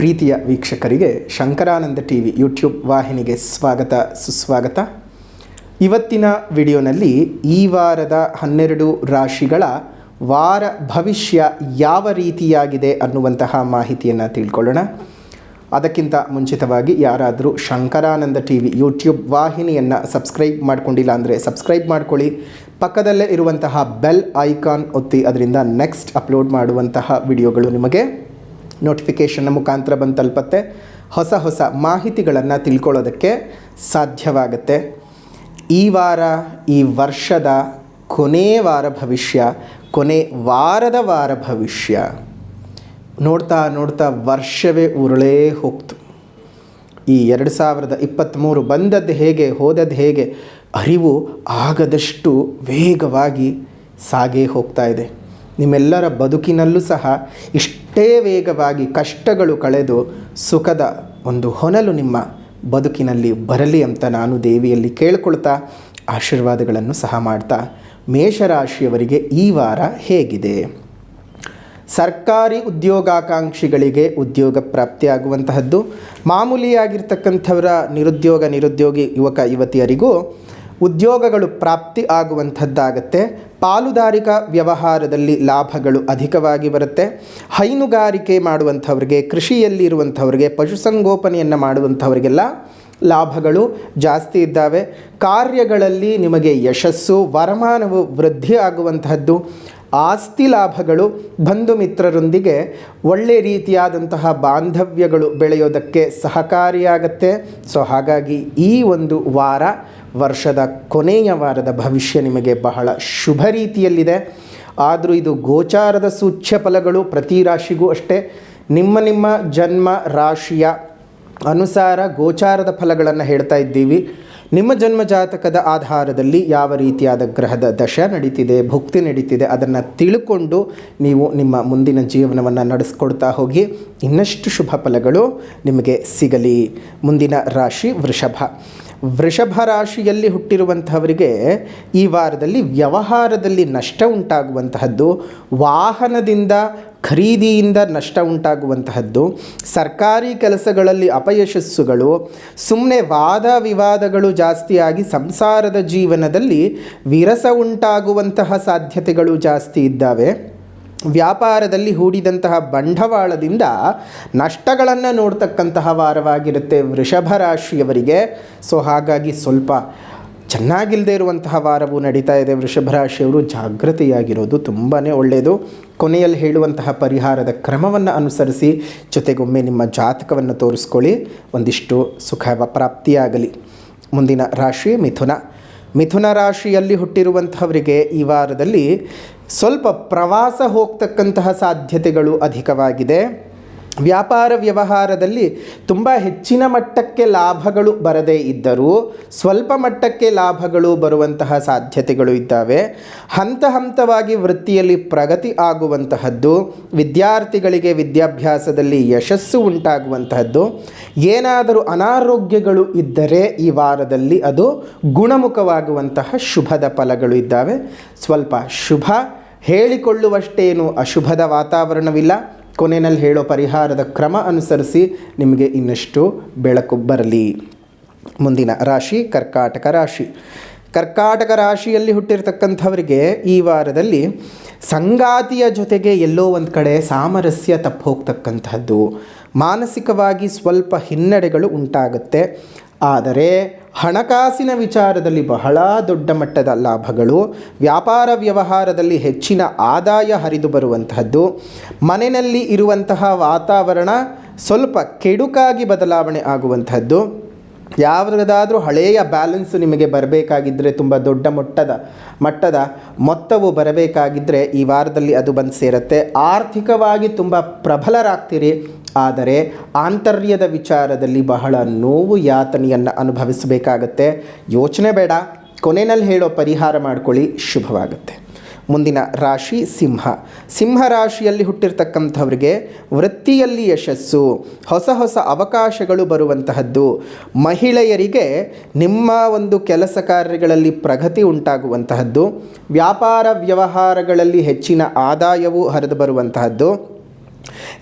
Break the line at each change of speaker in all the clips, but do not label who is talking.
ಪ್ರೀತಿಯ ವೀಕ್ಷಕರಿಗೆ Shankaranand T V YouTube ವಾಹಿನಿಗೆ ಸ್ವಾಗತ, ಸುಸ್ವಾಗತ. ಇವತ್ತಿನ ವಿಡಿಯೋನಲ್ಲಿ ಈ ವಾರದ ಹನ್ನೆರಡು ರಾಶಿಗಳ ವಾರ ಭವಿಷ್ಯ ಯಾವ ರೀತಿಯಾಗಿದೆ ಅನ್ನುವಂತಹ ಮಾಹಿತಿಯನ್ನು ತಿಳ್ಕೊಳ್ಳೋಣ. ಅದಕ್ಕಿಂತ ಮುಂಚಿತವಾಗಿ ಯಾರಾದರೂ ಶಂಕರಾನಂದ ಟಿ ವಿ ಯೂಟ್ಯೂಬ್ ವಾಹಿನಿಯನ್ನು ಸಬ್ಸ್ಕ್ರೈಬ್ ಮಾಡ್ಕೊಂಡಿಲ್ಲ ಅಂದರೆ ಸಬ್ಸ್ಕ್ರೈಬ್ ಮಾಡ್ಕೊಳ್ಳಿ. ಪಕ್ಕದಲ್ಲೇ ಇರುವಂತಹ ಬೆಲ್ ಐಕಾನ್ ಒತ್ತಿ, ಅದರಿಂದ ನೆಕ್ಸ್ಟ್ ಅಪ್ಲೋಡ್ ಮಾಡುವಂತಹ ವಿಡಿಯೋಗಳು ನಿಮಗೆ ನೋಟಿಫಿಕೇಷನ್ನ ಮುಖಾಂತರ ಬಂದು ತಲುಪತ್ತೆ ಹೊಸ ಹೊಸ ಮಾಹಿತಿಗಳನ್ನು ತಿಳ್ಕೊಳ್ಳೋದಕ್ಕೆ ಸಾಧ್ಯವಾಗುತ್ತೆ. ಈ ವಾರ, ಈ ವರ್ಷದ ಕೊನೆ ವಾರ ಭವಿಷ್ಯ, ಕೊನೆ ವಾರದ ವಾರ ಭವಿಷ್ಯ. ನೋಡ್ತಾ ನೋಡ್ತಾ ವರ್ಷವೇ ಉರುಳೇ ಹೋಗ್ತು. ಈ ಎರಡು ಸಾವಿರದ ಇಪ್ಪತ್ತ್ಮೂರು ಬಂದದ್ದು ಹೇಗೆ, ಹೋದದ್ದು ಹೇಗೆ, ಅರಿವು ಆಗದಷ್ಟು ವೇಗವಾಗಿ ಸಾಗೇ ಹೋಗ್ತಾ ಇದೆ. ನಿಮ್ಮೆಲ್ಲರ ಬದುಕಿನಲ್ಲೂ ಸಹ ಇಷ್ಟೇ ವೇಗವಾಗಿ ಕಷ್ಟಗಳು ಕಳೆದು ಸುಖದ ಒಂದು ಹೊನಲು ನಿಮ್ಮ ಬದುಕಿನಲ್ಲಿ ಬರಲಿ ಅಂತ ನಾನು ದೇವಿಯಲ್ಲಿ ಕೇಳ್ಕೊಳ್ತಾ ಆಶೀರ್ವಾದಗಳನ್ನು ಸಹ ಮಾಡ್ತಾ ಮೇಷರಾಶಿಯವರಿಗೆ ಈ ವಾರ ಹೇಗಿದೆ. ಸರ್ಕಾರಿ ಉದ್ಯೋಗಾಕಾಂಕ್ಷಿಗಳಿಗೆ ಉದ್ಯೋಗ ಪ್ರಾಪ್ತಿಯಾಗುವಂತಹದ್ದು, ಮಾಮೂಲಿಯಾಗಿರ್ತಕ್ಕಂಥವರ ನಿರುದ್ಯೋಗ ನಿರುದ್ಯೋಗಿ ಯುವಕ ಯುವತಿಯರಿಗೂ ಉದ್ಯೋಗಗಳು ಪ್ರಾಪ್ತಿ ಆಗುವಂಥದ್ದಾಗತ್ತೆ. ಪಾಲುದಾರಿಕಾ ವ್ಯವಹಾರದಲ್ಲಿ ಲಾಭಗಳು ಅಧಿಕವಾಗಿ ಬರುತ್ತೆ. ಹೈನುಗಾರಿಕೆ ಮಾಡುವಂಥವ್ರಿಗೆ ಕೃಷಿಯಲ್ಲಿ ಇರುವಂಥವ್ರಿಗೆ ಪಶುಸಂಗೋಪನೆಯನ್ನು ಮಾಡುವಂಥವ್ರಿಗೆಲ್ಲ ಲಾಭಗಳು ಜಾಸ್ತಿ ಇದ್ದಾವೆ. ಕಾರ್ಯಗಳಲ್ಲಿ ನಿಮಗೆ ಯಶಸ್ಸು, ವರಮಾನವು ವೃದ್ಧಿ ಆಗುವಂತಹದ್ದು ಆಸ್ತಿ ಲಾಭಗಳು ಬಂಧು ಮಿತ್ರರೊಂದಿಗೆ ಒಳ್ಳೆ ರೀತಿಯಾದಂತಹ ಬಾಂಧವ್ಯಗಳು ಬೆಳೆಯೋದಕ್ಕೆ ಸಹಕಾರಿಯಾಗತ್ತೆ. ಸೊ ಹಾಗಾಗಿ ಈ ಒಂದು ವಾರ ವರ್ಷದ ಕೊನೆಯ ವಾರದ ಭವಿಷ್ಯ ನಿಮಗೆ ಬಹಳ ಶುಭ ರೀತಿಯಲ್ಲಿದೆ. ಆದರೂ ಇದು ಗೋಚಾರದ ಸೂಚ್ಯ ಫಲಗಳು ಪ್ರತಿ ರಾಶಿಗೂ ಅಷ್ಟೇ. ನಿಮ್ಮ ನಿಮ್ಮ ಜನ್ಮ, ರಾಶಿಯ ಅನುಸಾರ ಗೋಚಾರದ ಫಲಗಳನ್ನು ಹೇಳ್ತಾ ಇದ್ದೀವಿ. ನಿಮ್ಮ ಜನ್ಮ ಜಾತಕದ ಆಧಾರದಲ್ಲಿ ಯಾವ ರೀತಿಯಾದ ಗ್ರಹದ ದಶ ನಡೀತಿದೆ, ಭುಕ್ತಿ ನಡೀತಿದೆ ಅದನ್ನು ತಿಳ್ಕೊಂಡು ನೀವು ನಿಮ್ಮ ಮುಂದಿನ ಜೀವನವನ್ನು ನಡೆಸ್ಕೊಡ್ತಾ ಹೋಗಿ. ಇನ್ನಷ್ಟು ಶುಭ ಫಲಗಳು ನಿಮಗೆ ಸಿಗಲಿ. ಮುಂದಿನ ರಾಶಿ ವೃಷಭ. ವೃಷಭ ರಾಶಿಯಲ್ಲಿ ಹುಟ್ಟಿರುವಂತಹವರಿಗೆ ಈ ವಾರದಲ್ಲಿ ವ್ಯವಹಾರದಲ್ಲಿ ನಷ್ಟ ಉಂಟಾಗುವಂತಹದ್ದು, ವಾಹನದಿಂದ ಖರೀದಿಯಿಂದ ನಷ್ಟ ಉಂಟಾಗುವಂತಹದ್ದು, ಸರ್ಕಾರಿ ಕೆಲಸಗಳಲ್ಲಿ ಅಪಯಶಸ್ಸುಗಳು ಸುಮ್ಮನೆ ವಾದ ವಿವಾದಗಳು ಜಾಸ್ತಿಯಾಗಿ ಸಂಸಾರದ ಜೀವನದಲ್ಲಿ ವಿರಸ ಉಂಟಾಗುವಂತಹ ಸಾಧ್ಯತೆಗಳು ಜಾಸ್ತಿ ಇದ್ದಾವೆ. ವ್ಯಾಪಾರದಲ್ಲಿ ಹೂಡಿದಂತಹ ಬಂಡವಾಳದಿಂದ ನಷ್ಟಗಳನ್ನು ನೋಡ್ತಕ್ಕಂತಹ ವಾರವಾಗಿರುತ್ತೆ ವೃಷಭ ರಾಶಿಯವರಿಗೆ. ಸೊ ಹಾಗಾಗಿ ಸ್ವಲ್ಪ ಚೆನ್ನಾಗಿಲ್ಲದೆ ಇರುವಂತಹ ವಾರವು ನಡೀತಾ ಇದೆ ವೃಷಭ ರಾಶಿಯವರು. ಜಾಗೃತಿಯಾಗಿರೋದು ತುಂಬಾ ಒಳ್ಳೆಯದು ಕೊನೆಯಲ್ಲಿ ಹೇಳುವಂತಹ ಪರಿಹಾರದ ಕ್ರಮವನ್ನು ಅನುಸರಿಸಿ ಜೊತೆಗೊಮ್ಮೆ ನಿಮ್ಮ ಜಾತಕವನ್ನು ತೋರಿಸ್ಕೊಳ್ಳಿ. ಒಂದಿಷ್ಟು ಸುಖ ಪ್ರಾಪ್ತಿಯಾಗಲಿ. ಮುಂದಿನ ರಾಶಿ ಮಿಥುನ. ಮಿಥುನ ರಾಶಿಯಲ್ಲಿ ಹುಟ್ಟಿರುವಂಥವರಿಗೆ ಈ ವಾರದಲ್ಲಿ ಸ್ವಲ್ಪ ಪ್ರವಾಸ ಹೋಗ್ತಕ್ಕಂತಹ ಸಾಧ್ಯತೆಗಳು ಅಧಿಕವಾಗಿದೆ. ವ್ಯಾಪಾರ ವ್ಯವಹಾರದಲ್ಲಿ ತುಂಬ ಹೆಚ್ಚಿನ ಮಟ್ಟಕ್ಕೆ ಲಾಭಗಳು ಬರದೇ ಇದ್ದರೂ ಸ್ವಲ್ಪ ಮಟ್ಟಕ್ಕೆ ಲಾಭಗಳು ಬರುವಂತಹ ಸಾಧ್ಯತೆಗಳು ಇದ್ದಾವೆ. ಹಂತ ಹಂತವಾಗಿ ವೃತ್ತಿಯಲ್ಲಿ ಪ್ರಗತಿ ಆಗುವಂತಹದ್ದು, ವಿದ್ಯಾರ್ಥಿಗಳಿಗೆ ವಿದ್ಯಾಭ್ಯಾಸದಲ್ಲಿ ಯಶಸ್ಸು ಉಂಟಾಗುವಂತಹದ್ದು, ಏನಾದರೂ ಅನಾರೋಗ್ಯಗಳು ಇದ್ದರೆ ಈ ವಾರದಲ್ಲಿ ಅದು ಗುಣಮುಖವಾಗುವಂತಹ ಶುಭದ ಫಲಗಳು ಇದ್ದಾವೆ. ಸ್ವಲ್ಪ ಶುಭ ಹೇಳಿಕೊಳ್ಳುವಷ್ಟೇನು ಅಶುಭದ ವಾತಾವರಣವಿಲ್ಲ. ಕೊನೆಯಲ್ಲಿ ಹೇಳೋ ಪರಿಹಾರದ ಕ್ರಮ ಅನುಸರಿಸಿ ನಿಮಗೆ ಇನ್ನಷ್ಟು ಬೆಳಕು ಬರಲಿ. ಮುಂದಿನ ರಾಶಿ, ಕರ್ಕಾಟಕ ರಾಶಿ. ಕರ್ಕಾಟಕ ರಾಶಿಯಲ್ಲಿ ಹುಟ್ಟಿರ್ತಕ್ಕಂಥವರಿಗೆ ಈ ವಾರದಲ್ಲಿ ಸಂಗಾತಿಯ ಜೊತೆಗೆ ಎಲ್ಲೋ ಒಂದು ಕಡೆ ಸಾಮರಸ್ಯ ತಪ್ಪು ಹೋಗ್ತಕ್ಕಂಥದ್ದು ಮಾನಸಿಕವಾಗಿ ಸ್ವಲ್ಪ ಹಿನ್ನಡೆಗಳು ಉಂಟಾಗುತ್ತೆ. ಆದರೆ ಹಣಕಾಸಿನ ವಿಚಾರದಲ್ಲಿ ಬಹಳ ದೊಡ್ಡ ಮಟ್ಟದ ಲಾಭಗಳು, ವ್ಯಾಪಾರ ವ್ಯವಹಾರದಲ್ಲಿ ಹೆಚ್ಚಿನ ಆದಾಯ ಹರಿದು ಬರುವಂತಹದ್ದು, ಮನೆಯಲ್ಲಿ ಇರುವಂತಹ ವಾತಾವರಣ ಸ್ವಲ್ಪ ಕೆಡುಕಾಗಿ ಬದಲಾವಣೆ ಆಗುವಂತಹದ್ದು, ಯಾವುದಾದ್ರೂ ಹಳೆಯ ಬ್ಯಾಲೆನ್ಸು ನಿಮಗೆ ಬರಬೇಕಾಗಿದ್ದರೆ ತುಂಬ ದೊಡ್ಡ ಮಟ್ಟದ ಮಟ್ಟದ ಮೊತ್ತವು ಬರಬೇಕಾಗಿದ್ದರೆ ಈ ವಾರದಲ್ಲಿ ಅದು ಬಂದು ಸೇರುತ್ತೆ. ಆರ್ಥಿಕವಾಗಿ ತುಂಬ ಪ್ರಬಲರಾಗ್ತೀರಿ. ಆದರೆ ಆಂತರ್ಯದ ವಿಚಾರದಲ್ಲಿ ಬಹಳ ನೋವು ಯಾತನೆಯನ್ನು ಅನುಭವಿಸಬೇಕಾಗತ್ತೆ. ಯೋಚನೆ ಬೇಡ. ಕೊನೆಯಲ್ಲಿ ಹೇಳೋ ಪರಿಹಾರ ಮಾಡ್ಕೊಳ್ಳಿ. ಶುಭವಾಗುತ್ತೆ. ಮುಂದಿನ ರಾಶಿ ಸಿಂಹ. ಸಿಂಹ ರಾಶಿಯಲ್ಲಿ ಹುಟ್ಟಿರ್ತಕ್ಕಂಥವ್ರಿಗೆ ವೃತ್ತಿಯಲ್ಲಿ ಯಶಸ್ಸು, ಹೊಸ ಹೊಸ ಅವಕಾಶಗಳು ಬರುವಂತಹದ್ದು. ಮಹಿಳೆಯರಿಗೆ ನಿಮ್ಮ ಒಂದು ಕೆಲಸ ಕಾರ್ಯಗಳಲ್ಲಿ ಪ್ರಗತಿ ಉಂಟಾಗುವಂತಹದ್ದು. ವ್ಯಾಪಾರ ವ್ಯವಹಾರಗಳಲ್ಲಿ ಹೆಚ್ಚಿನ ಆದಾಯವು ಹರಿದು ಬರುವಂತಹದ್ದು.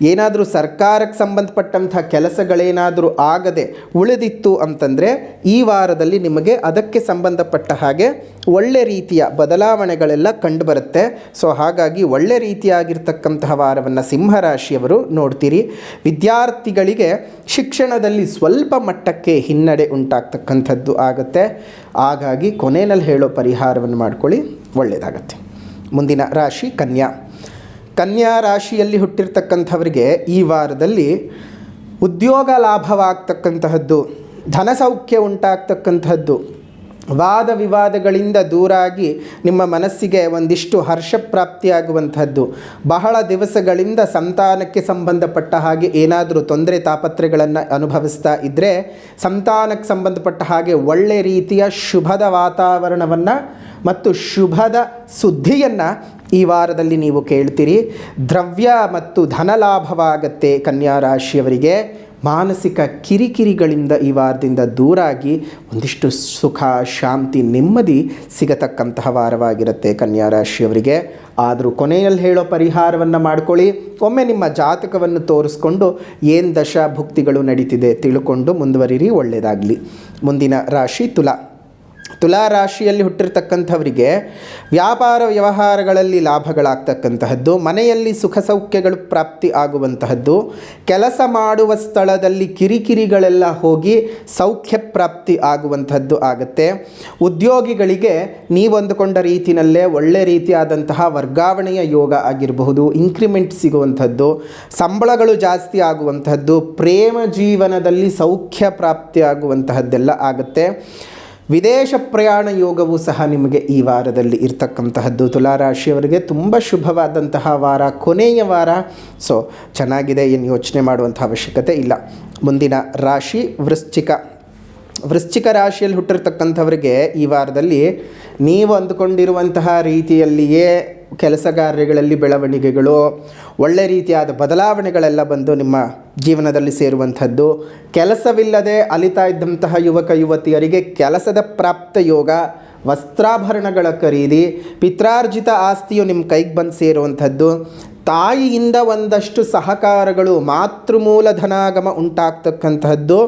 ಏನಾದರೂ ಸರ್ಕಾರಕ್ಕೆ ಸಂಬಂಧಪಟ್ಟಂಥ ಕೆಲಸಗಳೇನಾದರೂ ಆಗದೆ ಉಳಿದಿತ್ತು ಅಂತಂದರೆ ಈ ವಾರದಲ್ಲಿ ನಿಮಗೆ ಅದಕ್ಕೆ ಸಂಬಂಧಪಟ್ಟ ಹಾಗೆ ಒಳ್ಳೆ ರೀತಿಯ ಬದಲಾವಣೆಗಳೆಲ್ಲ ಕಂಡುಬರುತ್ತೆ. ಸೊ ಹಾಗಾಗಿ ಒಳ್ಳೆ ರೀತಿಯಾಗಿರ್ತಕ್ಕಂತಹ ವಾರವನ್ನು ಸಿಂಹರಾಶಿಯವರು ನೋಡ್ತೀರಿ. ವಿದ್ಯಾರ್ಥಿಗಳಿಗೆ ಶಿಕ್ಷಣದಲ್ಲಿ ಸ್ವಲ್ಪ ಮಟ್ಟಕ್ಕೆ ಹಿನ್ನಡೆ ಉಂಟಾಗ್ತಕ್ಕಂಥದ್ದು ಆಗುತ್ತೆ. ಹಾಗಾಗಿ ಕೊನೆಯಲ್ಲಿ ಹೇಳೋ ಪರಿಹಾರವನ್ನು ಮಾಡ್ಕೊಳ್ಳಿ. ಒಳ್ಳೆಯದಾಗತ್ತೆ ಮುಂದಿನ ರಾಶಿ ಕನ್ಯಾ. ಕನ್ಯಾ ರಾಶಿಯಲ್ಲಿ ಹುಟ್ಟಿರ್ತಕ್ಕಂಥವರಿಗೆ ಈ ವಾರದಲ್ಲಿ ಉದ್ಯೋಗ ಲಾಭವಾಗ್ತಕ್ಕಂತಹದ್ದು ಧನಸೌಖ್ಯ ಉಂಟಾಗ್ತಕ್ಕಂಥದ್ದು ವಾದ ವಿವಾದಗಳಿಂದ ದೂರಾಗಿ ನಿಮ್ಮ ಮನಸ್ಸಿಗೆ ಒಂದಿಷ್ಟು ಹರ್ಷ ಪ್ರಾಪ್ತಿಯಾಗುವಂಥದ್ದು ಬಹಳ ದಿವಸಗಳಿಂದ ಸಂತಾನಕ್ಕೆ ಸಂಬಂಧಪಟ್ಟ ಹಾಗೆ ಏನಾದರೂ ತೊಂದರೆ ತಾಪತ್ರೆಗಳನ್ನು ಅನುಭವಿಸ್ತಾ ಇದ್ದರೆ ಸಂತಾನಕ್ಕೆ ಸಂಬಂಧಪಟ್ಟ ಹಾಗೆ ಒಳ್ಳೆ ರೀತಿಯ ಶುಭದ ವಾತಾವರಣವನ್ನು ಮತ್ತು ಶುಭದ ಸುದ್ದಿಯನ್ನು ಈ ವಾರದಲ್ಲಿ ನೀವು ಕೇಳ್ತೀರಿ. ದ್ರವ್ಯ ಮತ್ತು ಧನ ಲಾಭವಾಗತ್ತೆ ಕನ್ಯಾ ರಾಶಿಯವರಿಗೆ ಮಾನಸಿಕ ಕಿರಿಕಿರಿಗಳಿಂದ ಈ ವಾರದಿಂದ ದೂರಾಗಿ ಒಂದಿಷ್ಟು ಸುಖ, ಶಾಂತಿ, ನೆಮ್ಮದಿ ಸಿಗತಕ್ಕಂತಹ ವಾರವಾಗಿರುತ್ತೆ ಕನ್ಯಾ ರಾಶಿಯವರಿಗೆ ಆದರೂ ಕೊನೆಯಲ್ಲಿ ಹೇಳೋ ಪರಿಹಾರವನ್ನು ಮಾಡ್ಕೊಳ್ಳಿ. ಒಮ್ಮೆ ನಿಮ್ಮ ಜಾತಕವನ್ನು ತೋರಿಸ್ಕೊಂಡು ಏನು ದಶಾ ಭುಕ್ತಿಗಳು ನಡೀತಿದೆ ತಿಳ್ಕೊಂಡು ಮುಂದುವರಿರಿ ಒಳ್ಳೆಯದಾಗಲಿ ಮುಂದಿನ ರಾಶಿ ತುಲಾ. ತುಲಾ ರಾಶಿಯಲ್ಲಿ ಹುಟ್ಟಿರ್ತಕ್ಕಂಥವರಿಗೆ ವ್ಯಾಪಾರ ವ್ಯವಹಾರಗಳಲ್ಲಿ ಲಾಭಗಳಾಗ್ತಕ್ಕಂತಹದ್ದು, ಮನೆಯಲ್ಲಿ ಸುಖ ಸೌಖ್ಯಗಳು ಪ್ರಾಪ್ತಿ ಆಗುವಂತಹದ್ದು, ಕೆಲಸ ಮಾಡುವ ಸ್ಥಳದಲ್ಲಿ ಕಿರಿಕಿರಿಗಳೆಲ್ಲ ಹೋಗಿ ಸೌಖ್ಯ ಪ್ರಾಪ್ತಿ ಆಗುವಂಥದ್ದು ಆಗುತ್ತೆ. ಉದ್ಯೋಗಿಗಳಿಗೆ ನೀವೊಂದುಕೊಂಡ ರೀತಿಯಲ್ಲೇ ಒಳ್ಳೆ ರೀತಿಯಾದಂತಹ ವರ್ಗಾವಣೆಯ ಯೋಗ ಆಗಿರಬಹುದು ಇನ್ಕ್ರಿಮೆಂಟ್ ಸಿಗುವಂಥದ್ದು ಸಂಬಳಗಳು ಜಾಸ್ತಿ ಆಗುವಂತಹದ್ದು, ಪ್ರೇಮ ಜೀವನದಲ್ಲಿ ಸೌಖ್ಯ ಪ್ರಾಪ್ತಿ ಆಗುವಂತಹದ್ದೆಲ್ಲ ಆಗುತ್ತೆ. ವಿದೇಶ ಪ್ರಯಾಣ ಯೋಗವು ಸಹ ನಿಮಗೆ ಈ ವಾರದಲ್ಲಿ ಇರ್ತಕ್ಕಂತಹದ್ದು. ತುಲಾರಾಶಿಯವರಿಗೆ ತುಂಬ ಶುಭವಾದಂತಹ ವಾರ, ಕೊನೆಯ ವಾರ. ಸೊ ಚೆನ್ನಾಗಿದೆ, ಏನು ಯೋಚನೆ ಮಾಡುವಂಥ ಅವಶ್ಯಕತೆ ಇಲ್ಲ. ಮುಂದಿನ ರಾಶಿ ವೃಶ್ಚಿಕ. ವೃಶ್ಚಿಕ ರಾಶಿಯಲ್ಲಿ ಹುಟ್ಟಿರ್ತಕ್ಕಂಥವರಿಗೆ ಈ ವಾರದಲ್ಲಿ ನೀವು ಅಂದುಕೊಂಡಿರುವಂತಹ ರೀತಿಯಲ್ಲಿಯೇ ಕೆಲಸ ಕಾರ್ಯಗಳಲ್ಲಿ ಬೆಳವಣಿಗೆಗಳು, ಒಳ್ಳೆ ರೀತಿಯಾದ ಬದಲಾವಣೆಗಳೆಲ್ಲ ಬಂದು ನಿಮ್ಮ ಜೀವನದಲ್ಲಿ ಸೇರುವಂಥದ್ದು. ಕೆಲಸವಿಲ್ಲದೆ ಅಲಿತಾ ಇದ್ದಂತಹ ಯುವಕ, ಯುವತಿಯರಿಗೆ ಕೆಲಸದ ಪ್ರಾಪ್ತ ಯೋಗ, ವಸ್ತ್ರಾಭರಣಗಳ ಖರೀದಿ, ಪಿತ್ರಾರ್ಜಿತ ಆಸ್ತಿಯು ನಿಮ್ಮ ಕೈಗೆ ಬಂದು ಸೇರುವಂಥದ್ದು. ತಾಯಿಯಿಂದ ಒಂದಷ್ಟು ಸಹಕಾರಗಳು ಮಾತೃಮೂಲ ಧನಾಗಮ ಉಂಟಾಗ್ತಕ್ಕಂತಹದ್ದು.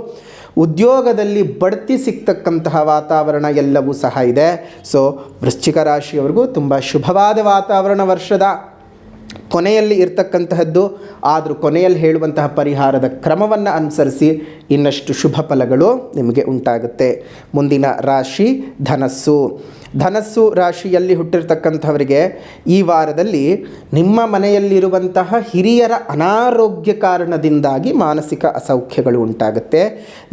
ಉದ್ಯೋಗದಲ್ಲಿ ಬಡ್ತಿ ಸಿಗ್ತಕ್ಕಂತಹ ವಾತಾವರಣ ಎಲ್ಲವೂ ಸಹ ಇದೆ. ಸೊ ವೃಶ್ಚಿಕ ರಾಶಿಯವರಿಗೂ ತುಂಬ ಶುಭವಾದ ವಾತಾವರಣ ವರ್ಷದ. ಕೊನೆಯಲ್ಲಿ ಇರ್ತಕ್ಕಂತಹದ್ದು, ಆದರೂ ಕೊನೆಯಲ್ಲಿ ಹೇಳುವಂತಹ ಪರಿಹಾರದ ಕ್ರಮವನ್ನು ಅನುಸರಿಸಿ ಇನ್ನಷ್ಟು ಶುಭ ಫಲಗಳು ನಿಮಗೆ ಉಂಟಾಗುತ್ತೆ. ಮುಂದಿನ ರಾಶಿ ಧನಸ್ಸು. ಧನಸ್ಸು ರಾಶಿಯಲ್ಲಿ ಹುಟ್ಟಿರ್ತಕ್ಕಂಥವರಿಗೆ ಈ ವಾರದಲ್ಲಿ ನಿಮ್ಮ ಮನೆಯಲ್ಲಿರುವಂತಹ ಹಿರಿಯರ ಅನಾರೋಗ್ಯ ಕಾರಣದಿಂದಾಗಿ ಮಾನಸಿಕ ಅಸೌಖ್ಯಗಳು ಉಂಟಾಗುತ್ತೆ.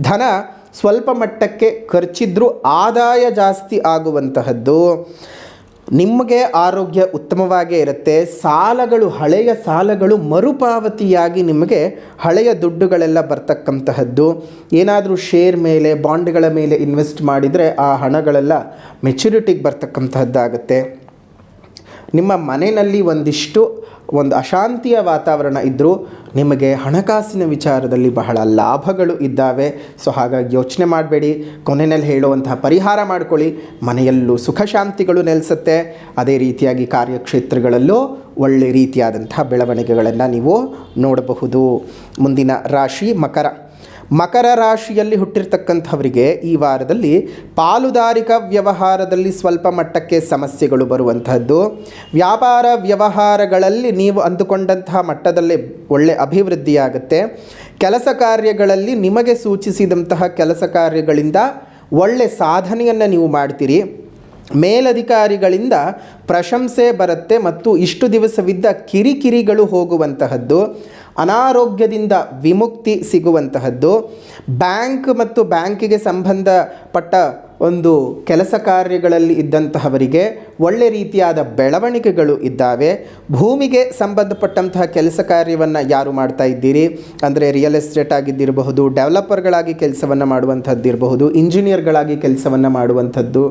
ಧನ ಸ್ವಲ್ಪ ಮಟ್ಟಕ್ಕೆ ಖರ್ಚಿದ್ರೂ ಆದಾಯ ಜಾಸ್ತಿ ಆಗುವಂತಹದ್ದು. ನಿಮಗೆ ಆರೋಗ್ಯ ಉತ್ತಮವಾಗೇ ಇರುತ್ತೆ, ಸಾಲಗಳು, ಹಳೆಯ ಸಾಲಗಳು ಮರುಪಾವತಿಯಾಗಿ ನಿಮಗೆ ಹಳೆಯ ದುಡ್ಡುಗಳೆಲ್ಲ ಬರ್ತಕ್ಕಂತಹದ್ದು. ಏನಾದರೂ ಶೇರ್ ಮೇಲೆ ಬಾಂಡ್ಗಳ ಮೇಲೆ ಇನ್ವೆಸ್ಟ್ ಮಾಡಿದರೆ ಆ ಹಣಗಳೆಲ್ಲ ಮೆಚುರಿಟಿಗೆ ಬರ್ತಕ್ಕಂತಹದ್ದಾಗುತ್ತೆ. ನಿಮ್ಮ ಮನೆಯಲ್ಲಿ ಒಂದಿಷ್ಟು ಒಂದು ಅಶಾಂತಿಯ ವಾತಾವರಣ ಇದ್ದರೂ ನಿಮಗೆ ಹಣಕಾಸಿನ ವಿಚಾರದಲ್ಲಿ ಬಹಳ ಲಾಭಗಳು ಇದ್ದಾವೆ. ಸೊ ಹಾಗಾಗಿ ಯೋಚನೆ ಮಾಡಬೇಡಿ. ಕೊನೆಯಲ್ಲಿ ಹೇಳುವಂತಹ ಪರಿಹಾರ ಮಾಡ್ಕೊಳ್ಳಿ. ಮನೆಯಲ್ಲೂ ಸುಖ ಶಾಂತಿಗಳು ನೆಲೆಸುತ್ತೆ. ಅದೇ ರೀತಿಯಾಗಿ ಕಾರ್ಯಕ್ಷೇತ್ರಗಳಲ್ಲೂ ಒಳ್ಳೆ ರೀತಿಯಾದಂತಹ ಬೆಳವಣಿಗೆಗಳನ್ನು ನೀವು ನೋಡಬಹುದು. ಮುಂದಿನ ರಾಶಿ ಮಕರ. ಮಕರ ರಾಶಿಯಲ್ಲಿ ಹುಟ್ಟಿರ್ತಕ್ಕಂಥವರಿಗೆ ಈ ವಾರದಲ್ಲಿ ಪಾಲುದಾರಿಕಾ ವ್ಯವಹಾರದಲ್ಲಿ ಸ್ವಲ್ಪ ಮಟ್ಟಕ್ಕೆ ಸಮಸ್ಯೆಗಳು ಬರುವಂತಹದ್ದು ವ್ಯಾಪಾರ ವ್ಯವಹಾರಗಳಲ್ಲಿ ನೀವು ಅಂದುಕೊಂಡಂತಹ ಮಟ್ಟದಲ್ಲಿ ಒಳ್ಳೆ ಅಭಿವೃದ್ಧಿಯಾಗುತ್ತೆ. ಕೆಲಸ ಕಾರ್ಯಗಳಲ್ಲಿ ನಿಮಗೆ ಸೂಚಿಸಿದಂತಹ ಕೆಲಸ ಕಾರ್ಯಗಳಿಂದ ಒಳ್ಳೆ ಸಾಧನೆಯನ್ನು ನೀವು ಮಾಡ್ತೀರಿ. ಮೇಲಧಿಕಾರಿಗಳಿಂದ ಪ್ರಶಂಸೆ ಬರುತ್ತೆ ಮತ್ತು ಇಷ್ಟು ದಿವಸವಿದ್ದ ಕಿರಿಕಿರಿಗಳು ಹೋಗುವಂತಹದ್ದು. ಅನಾರೋಗ್ಯದಿಂದ ವಿಮುಕ್ತಿ ಸಿಗುವಂತಹದ್ದು, ಬ್ಯಾಂಕ್ ಮತ್ತು ಬ್ಯಾಂಕಿಗೆ ಸಂಬಂಧಪಟ್ಟ ಒಂದು ಕೆಲಸ ಕಾರ್ಯಗಳಲ್ಲಿ ಇದ್ದಂತಹವರಿಗೆ ಒಳ್ಳೆ ರೀತಿಯಾದ ಬೆಳವಣಿಗೆಗಳು ಇದ್ದಾವೆ. ಭೂಮಿಗೆ ಸಂಬಂಧಪಟ್ಟಂತಹ ಕೆಲಸ ಕಾರ್ಯವನ್ನು ಯಾರು ಮಾಡ್ತಾ ಇದ್ದೀರಿ? ಅಂದರೆ ರಿಯಲ್ ಎಸ್ಟೇಟ್ ಆಗಿದ್ದಿರಬಹುದು, ಡೆವಲಪರ್ಗಳಾಗಿ ಕೆಲಸವನ್ನು ಮಾಡುವಂಥದ್ದಿರಬಹುದು ಇಂಜಿನಿಯರ್ಗಳಾಗಿ ಕೆಲಸವನ್ನು ಮಾಡುವಂಥದ್ದು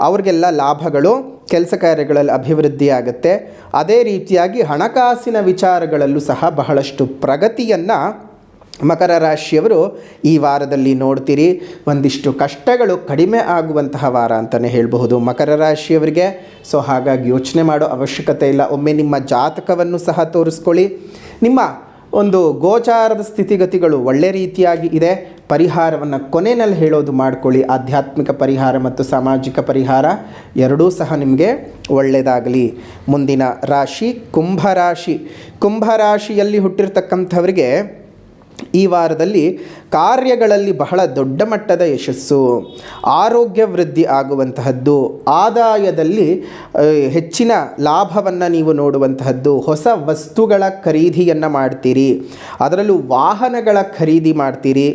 ಅವ್ರಿಗೆಲ್ಲ ಲಾಭಗಳು. ಕೆಲಸ ಕಾರ್ಯಗಳಲ್ಲಿ ಅಭಿವೃದ್ಧಿ ಆಗುತ್ತೆ ಅದೇ ರೀತಿಯಾಗಿ ಹಣಕಾಸಿನ ವಿಚಾರಗಳಲ್ಲೂ ಸಹ ಬಹಳಷ್ಟು ಪ್ರಗತಿಯನ್ನು ಮಕರ ರಾಶಿಯವರು ಈ ವಾರದಲ್ಲಿ ನೋಡ್ತೀರಿ. ಒಂದಿಷ್ಟು ಕಷ್ಟಗಳು ಕಡಿಮೆ ಆಗುವಂತಹ ವಾರ ಅಂತಲೇ ಹೇಳಬಹುದು. ಮಕರ ರಾಶಿಯವರಿಗೆ ಸೊ ಹಾಗಾಗಿ ಯೋಚನೆ ಮಾಡೋ ಅವಶ್ಯಕತೆ ಇಲ್ಲ. ಒಮ್ಮೆ ನಿಮ್ಮ ಜಾತಕವನ್ನು ಸಹ ತೋರಿಸ್ಕೊಳ್ಳಿ. ನಿಮ್ಮ ಒಂದು ಗೋಚಾರದ ಸ್ಥಿತಿಗತಿಗಳು ಒಳ್ಳೆ ರೀತಿಯಾಗಿ ಇದೆ. ಪರಿಹಾರವನ್ನು ಕೊನೆಯಲ್ಲಿ ಹೇಳೋದು ಮಾಡ್ಕೊಳ್ಳಿ. ಆಧ್ಯಾತ್ಮಿಕ ಪರಿಹಾರ ಮತ್ತು ಸಾಮಾಜಿಕ ಪರಿಹಾರ ಎರಡೂ ಸಹ ನಿಮಗೆ ಒಳ್ಳೆಯದಾಗಲಿ. ಮುಂದಿನ ರಾಶಿ ಕುಂಭರಾಶಿ ಕುಂಭರಾಶಿಯಲ್ಲಿ ಹುಟ್ಟಿರ್ತಕ್ಕಂಥವರಿಗೆ ಈ ವಾರದಲ್ಲಿ ಕಾರ್ಯಗಳಲ್ಲಿ ಬಹಳ ದೊಡ್ಡ ಮಟ್ಟದ ಯಶಸ್ಸು. ಆರೋಗ್ಯ ವೃದ್ಧಿ ಆಗುವಂತಹದ್ದು, ಆದಾಯದಲ್ಲಿ ಹೆಚ್ಚಿನ ಲಾಭವನ್ನು ನೀವು ನೋಡುವಂತಹದ್ದು, ಹೊಸ ವಸ್ತುಗಳ ಖರೀದಿಯನ್ನು ಮಾಡ್ತೀರಿ. ಅದರಲ್ಲೂ ವಾಹನಗಳ ಖರೀದಿ ಮಾಡ್ತೀರಿ.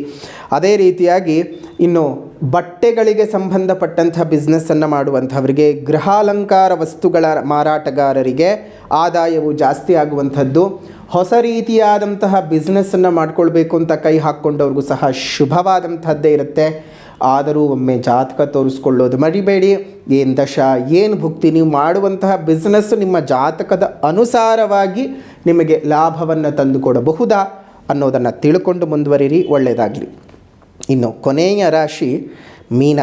ಅದೇ ರೀತಿಯಾಗಿ ಇನ್ನು ಬಟ್ಟೆಗಳಿಗೆ ಸಂಬಂಧಪಟ್ಟಂಥ ಬಿಸ್ನೆಸ್ಸನ್ನು ಮಾಡುವಂಥವರಿಗೆ, ಗೃಹಾಲಂಕಾರ ವಸ್ತುಗಳ ಮಾರಾಟಗಾರರಿಗೆ ಆದಾಯವು ಜಾಸ್ತಿ ಆಗುವಂಥದ್ದು, ಹೊಸ ರೀತಿಯಾದಂತಹ ಬಿಸ್ನೆಸ್ಸನ್ನು ಮಾಡ್ಕೊಳ್ಬೇಕು ಅಂತ ಕೈ ಹಾಕ್ಕೊಂಡವ್ರಿಗೂ ಸಹ ಶುಭವಾದಂಥದ್ದೇ ಇರುತ್ತೆ. ಆದರೂ ಒಮ್ಮೆ ಜಾತಕ ತೋರಿಸ್ಕೊಳ್ಳೋದು ಮರಿಬೇಡಿ. ಏನು ದಶ, ಏನು ಭುಕ್ತಿ, ನೀವು ಮಾಡುವಂತಹ ಬಿಸ್ನೆಸ್ಸು ನಿಮ್ಮ ಜಾತಕದ ಅನುಸಾರವಾಗಿ ನಿಮಗೆ ಲಾಭವನ್ನು ತಂದುಕೊಡಬಹುದಾ ಅನ್ನೋದನ್ನು ತಿಳ್ಕೊಂಡು ಮುಂದುವರಿರಿ ಒಳ್ಳೆಯದಾಗಲಿ ಇನ್ನು ಕೊನೆಯ ರಾಶಿ ಮೀನ.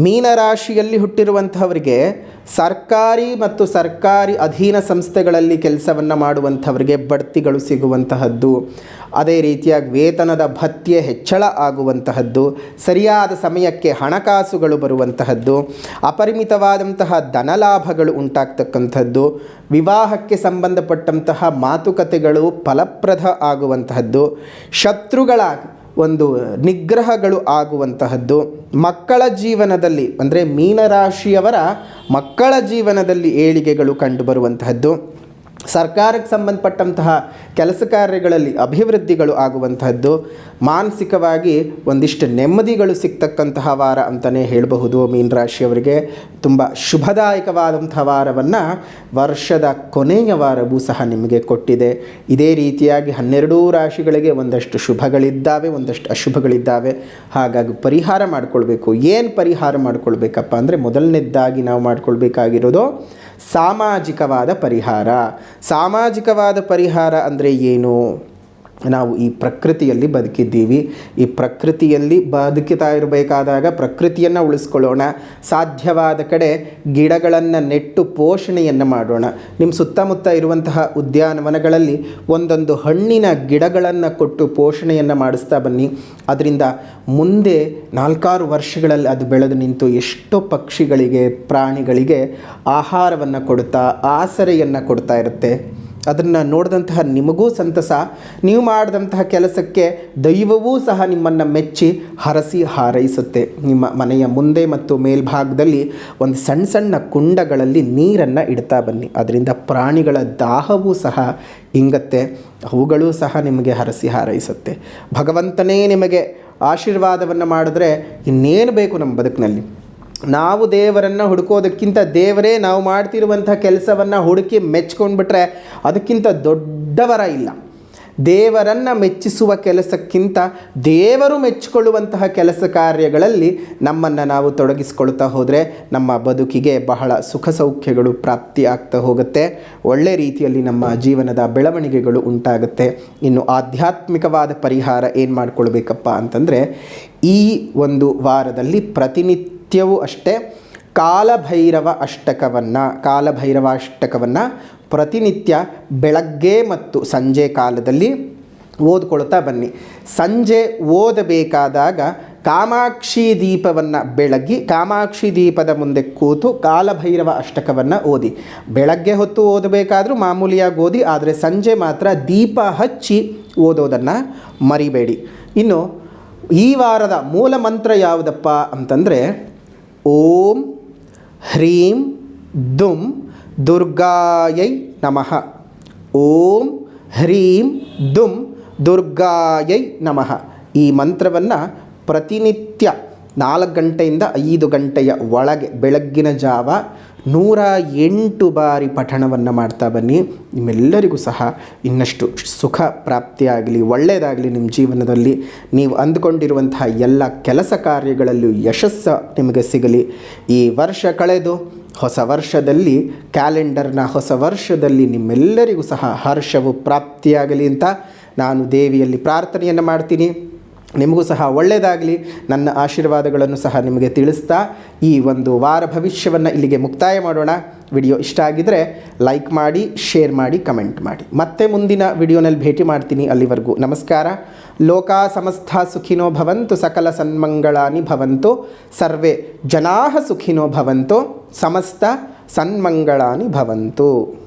ಮೀನರಾಶಿಯಲ್ಲಿ ಹುಟ್ಟಿರುವಂಥವರಿಗೆ ಸರ್ಕಾರಿ ಮತ್ತು ಸರ್ಕಾರಿ ಅಧೀನ ಸಂಸ್ಥೆಗಳಲ್ಲಿ ಕೆಲಸವನ್ನು ಮಾಡುವಂಥವರಿಗೆ ಬಡ್ತಿಗಳು ಸಿಗುವಂತಹದ್ದು. ಅದೇ ರೀತಿಯಾಗಿ ವೇತನದ ಭತ್ಯೆ ಹೆಚ್ಚಳ ಆಗುವಂತಹದ್ದು. ಸರಿಯಾದ ಸಮಯಕ್ಕೆ ಹಣಕಾಸುಗಳು ಬರುವಂತಹದ್ದು. ಅಪರಿಮಿತವಾದಂತಹ ಧನಲಾಭಗಳು ಉಂಟಾಗ್ತಕ್ಕಂಥದ್ದು. ವಿವಾಹಕ್ಕೆ ಸಂಬಂಧಪಟ್ಟಂತಹ ಮಾತುಕತೆಗಳು ಫಲಪ್ರದ ಆಗುವಂತಹದ್ದು. ಶತ್ರುಗಳ ಒಂದು ನಿಗ್ರಹಗಳು ಆಗುವಂತಹದ್ದು. ಮಕ್ಕಳ ಜೀವನದಲ್ಲಿ ಅಂದರೆ ಮೀನರಾಶಿಯವರ ಮಕ್ಕಳ ಜೀವನದಲ್ಲಿ ಏಳಿಗೆಗಳು ಕಂಡುಬರುವಂತಹದ್ದು. ಸರ್ಕಾರಕ್ಕೆ ಸಂಬಂಧಪಟ್ಟಂತಹ ಕೆಲಸ ಕಾರ್ಯಗಳಲ್ಲಿ ಅಭಿವೃದ್ಧಿಗಳು ಆಗುವಂತಹದ್ದು, ಮಾನಸಿಕವಾಗಿ ಒಂದಿಷ್ಟು ನೆಮ್ಮದಿಗಳು ಸಿಗ್ತಕ್ಕಂತಹ ವಾರ ಅಂತಲೇ ಹೇಳಬಹುದು. ಮೀನರಾಶಿಯವರಿಗೆ ತುಂಬ ಶುಭದಾಯಕವಾದಂಥ ವಾರವನ್ನು ವರ್ಷದ ಕೊನೆಯ ವಾರವೂ ಸಹ ನಿಮಗೆ ಕೊಟ್ಟಿದೆ. ಇದೇ ರೀತಿಯಾಗಿ ಹನ್ನೆರಡೂ ರಾಶಿಗಳಿಗೆ ಒಂದಷ್ಟು ಶುಭಗಳಿದ್ದಾವೆ, ಒಂದಷ್ಟು ಅಶುಭಗಳಿದ್ದಾವೆ. ಹಾಗಾಗಿ ಪರಿಹಾರ ಮಾಡಿಕೊಳ್ಬೇಕು. ಏನು ಪರಿಹಾರ ಮಾಡಿಕೊಳ್ಬೇಕಪ್ಪ ಅಂದರೆ ಮೊದಲನೇದಾಗಿ ನಾವು ಮಾಡ್ಕೊಳ್ಬೇಕಾಗಿರೋದು ಸಾಮಾಜಿಕವಾದ ಪರಿಹಾರ. ಸಾಮಾಜಿಕವಾದ ಪರಿಹಾರ ಅಂದರೆ ಏನು? ನಾವು ಈ ಪ್ರಕೃತಿಯಲ್ಲಿ ಬದುಕಿದ್ದೀವಿ. ಈ ಪ್ರಕೃತಿಯಲ್ಲಿ ಬದುಕುತ್ತಾ ಇರಬೇಕಾದಾಗ ಪ್ರಕೃತಿಯನ್ನು ಉಳಿಸ್ಕೊಳ್ಳೋಣ. ಸಾಧ್ಯವಾದ ಕಡೆ ಗಿಡಗಳನ್ನು ನೆಟ್ಟು ಪೋಷಣೆಯನ್ನು ಮಾಡೋಣ. ನಿಮ್ಮ ಸುತ್ತಮುತ್ತ ಇರುವಂತಹ ಉದ್ಯಾನವನಗಳಲ್ಲಿ ಒಂದೊಂದು ಹಣ್ಣಿನ ಗಿಡಗಳನ್ನು ಕೊಟ್ಟು ಪೋಷಣೆಯನ್ನು ಮಾಡಿಸ್ತಾ ಬನ್ನಿ. ಅದರಿಂದ ಮುಂದೆ ನಾಲ್ಕಾರು ವರ್ಷಗಳಲ್ಲಿ ಅದು ಬೆಳೆದು ನಿಂತು ಎಷ್ಟೋ ಪಕ್ಷಿಗಳಿಗೆ, ಪ್ರಾಣಿಗಳಿಗೆ ಆಹಾರವನ್ನು ಕೊಡ್ತಾ ಆಸರೆಯನ್ನು ಕೊಡ್ತಾ ಇರುತ್ತೆ. ಅದನ್ನು ನೋಡಿದಂತಹ ನಿಮಗೂ ಸಂತಸ. ನೀವು ಮಾಡಿದಂತಹ ಕೆಲಸಕ್ಕೆ ದೈವವೂ ಸಹ ನಿಮ್ಮನ್ನು ಮೆಚ್ಚಿ ಹರಸಿ ಹಾರೈಸುತ್ತೆ. ನಿಮ್ಮ ಮನೆಯ ಮುಂದೆ ಮತ್ತು ಮೇಲ್ಭಾಗದಲ್ಲಿ ಒಂದು ಸಣ್ಣ ಸಣ್ಣ ಕುಂಡಗಳಲ್ಲಿ ನೀರನ್ನು ಇಡ್ತಾ ಬನ್ನಿ. ಅದರಿಂದ ಪ್ರಾಣಿಗಳ ದಾಹವೂ ಸಹ ಇಂಗತ್ತೆ. ಅವುಗಳೂ ಸಹ ನಿಮಗೆ ಹರಸಿ ಹಾರೈಸುತ್ತೆ. ಭಗವಂತನೇ ನಿಮಗೆ ಆಶೀರ್ವಾದವನ್ನು ಮಾಡಿದ್ರೆ ಇನ್ನೇನು ಬೇಕು ನಮ್ಮ ಬದುಕಿನಲ್ಲಿ? ನಾವು ದೇವರನ್ನು ಹುಡುಕೋದಕ್ಕಿಂತ ದೇವರೇ ನಾವು ಮಾಡ್ತಿರುವಂಥ ಕೆಲಸವನ್ನು ಹುಡುಕಿ ಮೆಚ್ಕೊಂಡ್ಬಿಟ್ರೆ ಅದಕ್ಕಿಂತ ದೊಡ್ಡವರ ಇಲ್ಲ. ದೇವರನ್ನು ಮೆಚ್ಚಿಸುವ ಕೆಲಸಕ್ಕಿಂತ ದೇವರು ಮೆಚ್ಚಿಕೊಳ್ಳುವಂತಹ ಕೆಲಸ ಕಾರ್ಯಗಳಲ್ಲಿ ನಮ್ಮನ್ನು ನಾವು ತೊಡಗಿಸ್ಕೊಳ್ತಾ ಹೋದರೆ ನಮ್ಮ ಬದುಕಿಗೆ ಬಹಳ ಸುಖ ಸೌಖ್ಯಗಳು ಪ್ರಾಪ್ತಿ ಆಗ್ತಾ ಹೋಗುತ್ತೆ. ಒಳ್ಳೆ ರೀತಿಯಲ್ಲಿ ನಮ್ಮ ಜೀವನದ ಬೆಳವಣಿಗೆಗಳು ಉಂಟಾಗುತ್ತೆ. ಇನ್ನು ಆಧ್ಯಾತ್ಮಿಕವಾದ ಪರಿಹಾರ ಏನು ಮಾಡ್ಕೊಳ್ಬೇಕಪ್ಪ ಅಂತಂದರೆ ಈ ಒಂದು ವಾರದಲ್ಲಿ ಪ್ರತಿನಿತ್ಯವೂ ಅಷ್ಟೇ, ಕಾಲಭೈರವ ಅಷ್ಟಕವನ್ನು ಕಾಲಭೈರವ ಅಷ್ಟಕವನ್ನು ಪ್ರತಿನಿತ್ಯ ಬೆಳಗ್ಗೆ ಮತ್ತು ಸಂಜೆ ಕಾಲದಲ್ಲಿ ಓದ್ಕೊಳ್ತಾ ಬನ್ನಿ. ಸಂಜೆ ಓದಬೇಕಾದಾಗ ಕಾಮಾಕ್ಷಿ ದೀಪವನ್ನು ಬೆಳಗಿ, ಕಾಮಾಕ್ಷಿ ದೀಪದ ಮುಂದೆ ಕೂತು ಕಾಲಭೈರವ ಅಷ್ಟಕವನ್ನು ಓದಿ. ಬೆಳಗ್ಗೆ ಹೊತ್ತು ಓದಬೇಕಾದರೂ ಮಾಮೂಲಿಯಾಗಿ ಓದಿ, ಆದರೆ ಸಂಜೆ ಮಾತ್ರ ದೀಪ ಹಚ್ಚಿ ಓದೋದನ್ನು ಮರಿಬೇಡಿ. ಇನ್ನು ಈ ವಾರದ ಮೂಲ ಮಂತ್ರ ಯಾವುದಪ್ಪ ಅಂತಂದರೆ ಓಂ ಹ್ರೀಂ ದುಂ ದುರ್ಗಾಯೈ ನಮಃ ಓಂ ಹ್ರೀಂ ದುಂ ದುರ್ಗಾಯೈ ನಮಃ ಈ ಮಂತ್ರವನ್ನು ಪ್ರತಿನಿತ್ಯ ನಾಲ್ಕು ಗಂಟೆಯಿಂದ ಐದು ಗಂಟೆಯ ಒಳಗೆ, ಬೆಳಗ್ಗಿನ ಜಾವ ನೂರ ಎಂಟು ಬಾರಿ ಪಠಣವನ್ನು ಮಾಡ್ತಾ ಬನ್ನಿ. ನಿಮ್ಮೆಲ್ಲರಿಗೂ ಸಹ ಇನ್ನಷ್ಟು ಸುಖ ಪ್ರಾಪ್ತಿಯಾಗಲಿ ಒಳ್ಳೆಯದಾಗಲಿ ನಿಮ್ಮ ಜೀವನದಲ್ಲಿ. ನೀವು ಅಂದುಕೊಂಡಿರುವಂತಹ ಎಲ್ಲ ಕೆಲಸ ಕಾರ್ಯಗಳಲ್ಲೂ ಯಶಸ್ಸು ನಿಮಗೆ ಸಿಗಲಿ. ಈ ವರ್ಷ ಕಳೆದು ಹೊಸ ವರ್ಷದಲ್ಲಿ, ಕ್ಯಾಲೆಂಡರ್ನ ಹೊಸ ವರ್ಷದಲ್ಲಿ ನಿಮ್ಮೆಲ್ಲರಿಗೂ ಸಹ ಹರ್ಷವು ಪ್ರಾಪ್ತಿಯಾಗಲಿ ಅಂತ ನಾನು ದೇವಿಯಲ್ಲಿ ಪ್ರಾರ್ಥನೆಯನ್ನು ಮಾಡ್ತೀನಿ. ನಿಮಗೂ ಸಹ ಒಳ್ಳೆಯದಾಗಲಿ ನನ್ನ ಆಶೀರ್ವಾದಗಳನ್ನು ಸಹ ನಿಮಗೆ ತಿಳಿಸ್ತಾ ಈ ಒಂದು ವಾರ ಭವಿಷ್ಯವನ್ನು ಇಲ್ಲಿಗೆ ಮುಕ್ತಾಯ ಮಾಡೋಣ. ವಿಡಿಯೋ ಇಷ್ಟ ಆಗಿದ್ದರೆ ಲೈಕ್ ಮಾಡಿ, ಶೇರ್ ಮಾಡಿ, ಕಮೆಂಟ್ ಮಾಡಿ. ಮತ್ತೆ ಮುಂದಿನ ವಿಡಿಯೋನಲ್ಲಿ ಭೇಟಿ ಮಾಡ್ತೀನಿ. ಅಲ್ಲಿವರೆಗೂ ನಮಸ್ಕಾರ. ಲೋಕಾ ಸಮಸ್ತ ಸುಖಿನೋ ಭವಂತು, ಸಕಲ ಸನ್ಮಂಗಳಾನಿ ಭವಂತು, ಸರ್ವೇ ಜನಾ ಸುಖಿನೋ ಭವಂತು, ಸಮಸ್ತ ಸನ್ಮಂಗಳಾನಿ ಭವಂತು.